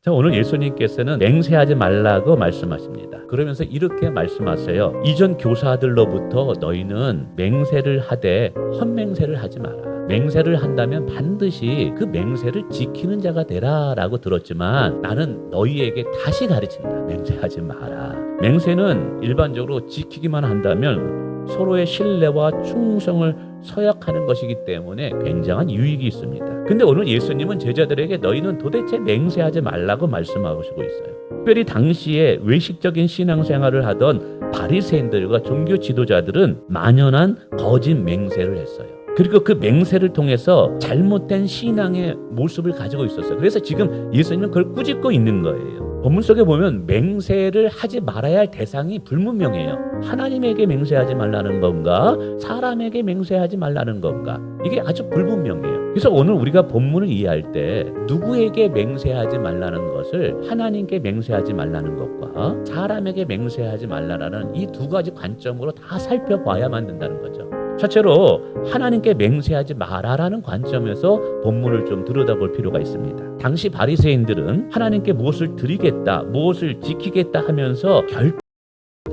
자, 오늘 예수님께서는 맹세하지 말라고 말씀하십니다. 그러면서 이렇게 말씀하세요. 이전 교사들로부터 너희는 맹세를 하되 헛맹세를 하지 마라. 맹세를 한다면 반드시 그 맹세를 지키는 자가 되라라고 들었지만 나는 너희에게 다시 가르친다. 맹세하지 마라. 맹세는 일반적으로 지키기만 한다면 서로의 신뢰와 충성을 서약하는 것이기 때문에 굉장한 유익이 있습니다. 근데 오늘 예수님은 제자들에게 너희는 도대체 맹세하지 말라고 말씀하시고 있어요. 특별히 당시에 외식적인 신앙생활을 하던 바리새인들과 종교 지도자들은 만연한 거짓 맹세를 했어요. 그리고 그 맹세를 통해서 잘못된 신앙의 모습을 가지고 있었어요. 그래서 지금 예수님은 그걸 꾸짖고 있는 거예요. 본문 속에 보면 맹세를 하지 말아야 할 대상이 불분명해요. 하나님에게 맹세하지 말라는 건가? 사람에게 맹세하지 말라는 건가? 이게 아주 불분명해요. 그래서 오늘 우리가 본문을 이해할 때 누구에게 맹세하지 말라는 것을 하나님께 맹세하지 말라는 것과 사람에게 맹세하지 말라는 이 두 가지 관점으로 다 살펴봐야만 된다는 거죠. 첫째로 하나님께 맹세하지 마라라는 관점에서 본문을 좀 들여다볼 필요가 있습니다. 당시 바리새인들은 하나님께 무엇을 드리겠다, 무엇을 지키겠다 하면서 결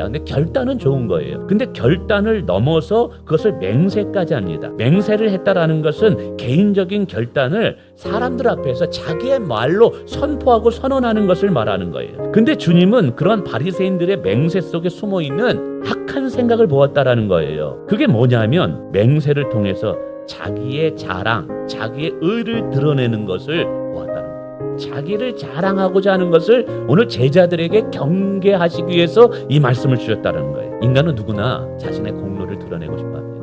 근데 결단은 좋은 거예요. 근데 결단을 넘어서 그것을 맹세까지 합니다. 맹세를 했다라는 것은 개인적인 결단을 사람들 앞에서 자기의 말로 선포하고 선언하는 것을 말하는 거예요. 근데 주님은 그런 바리새인들의 맹세 속에 숨어 있는 악한 생각을 보았다라는 거예요. 그게 뭐냐면 맹세를 통해서 자기의 자랑, 자기의 의를 드러내는 것을 거예요. 자기를 자랑하고자 하는 것을 오늘 제자들에게 경계하시기 위해서 이 말씀을 주셨다는 거예요. 인간은 누구나 자신의 공로를 드러내고 싶어 합니다.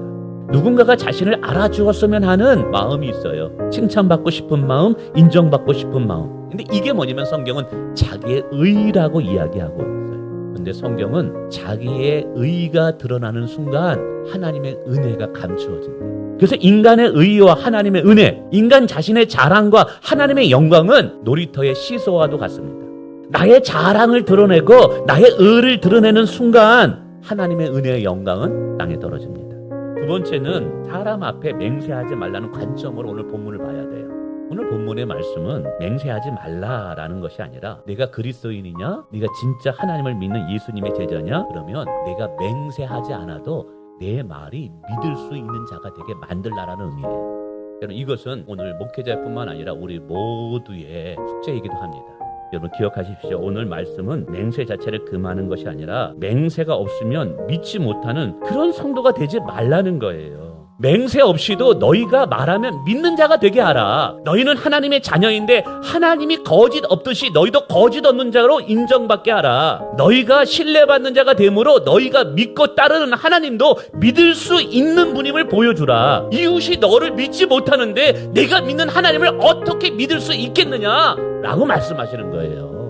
누군가가 자신을 알아주었으면 하는 마음이 있어요. 칭찬받고 싶은 마음, 인정받고 싶은 마음. 근데 이게 뭐냐면 성경은 자기의 의라고 이야기하고 있어요. 근데 성경은 자기의 의가 드러나는 순간 하나님의 은혜가 감추어진대요. 그래서 인간의 의와 하나님의 은혜, 인간 자신의 자랑과 하나님의 영광은 놀이터의 시소와도 같습니다. 나의 자랑을 드러내고 나의 의를 드러내는 순간 하나님의 은혜의 영광은 땅에 떨어집니다. 두 번째는 사람 앞에 맹세하지 말라는 관점으로 오늘 본문을 봐야 돼요. 오늘 본문의 말씀은 맹세하지 말라라는 것이 아니라 내가 그리스도인이냐? 네가 진짜 하나님을 믿는 예수님의 제자냐? 그러면 내가 맹세하지 않아도 내 말이 믿을 수 있는 자가 되게 만들라라는 의미예요. 여러분 이것은 오늘 목회자뿐만 아니라 우리 모두의 숙제이기도 합니다. 여러분 기억하십시오. 오늘 말씀은 맹세 자체를 금하는 것이 아니라 맹세가 없으면 믿지 못하는 그런 성도가 되지 말라는 거예요. 맹세 없이도 너희가 말하면 믿는 자가 되게 하라. 너희는 하나님의 자녀인데 하나님이 거짓 없듯이 너희도 거짓 없는 자로 인정받게 하라. 너희가 신뢰받는 자가 되므로 너희가 믿고 따르는 하나님도 믿을 수 있는 분임을 보여주라. 이웃이 너를 믿지 못하는데 내가 믿는 하나님을 어떻게 믿을 수 있겠느냐? 라고 말씀하시는 거예요.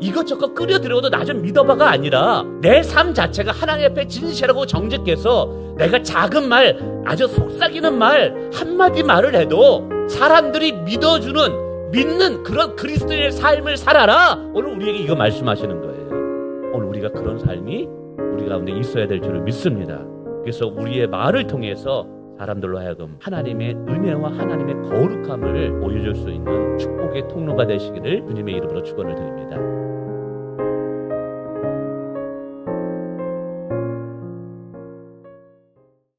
이것저것 끌어들여도 나 좀 믿어봐가 아니라 내 삶 자체가 하나님 앞에 진실하고 정직해서 내가 작은 말, 아주 속삭이는 말, 한마디 말을 해도 사람들이 믿어주는, 믿는 그런 그리스도의 삶을 살아라! 오늘 우리에게 이거 말씀하시는 거예요. 오늘 우리가 그런 삶이 우리 가운데 있어야 될 줄을 믿습니다. 그래서 우리의 말을 통해서 사람들로 하여금 하나님의 은혜와 하나님의 거룩함을 보여줄 수 있는 축복의 통로가 되시기를 주님의 이름으로 축원을 드립니다.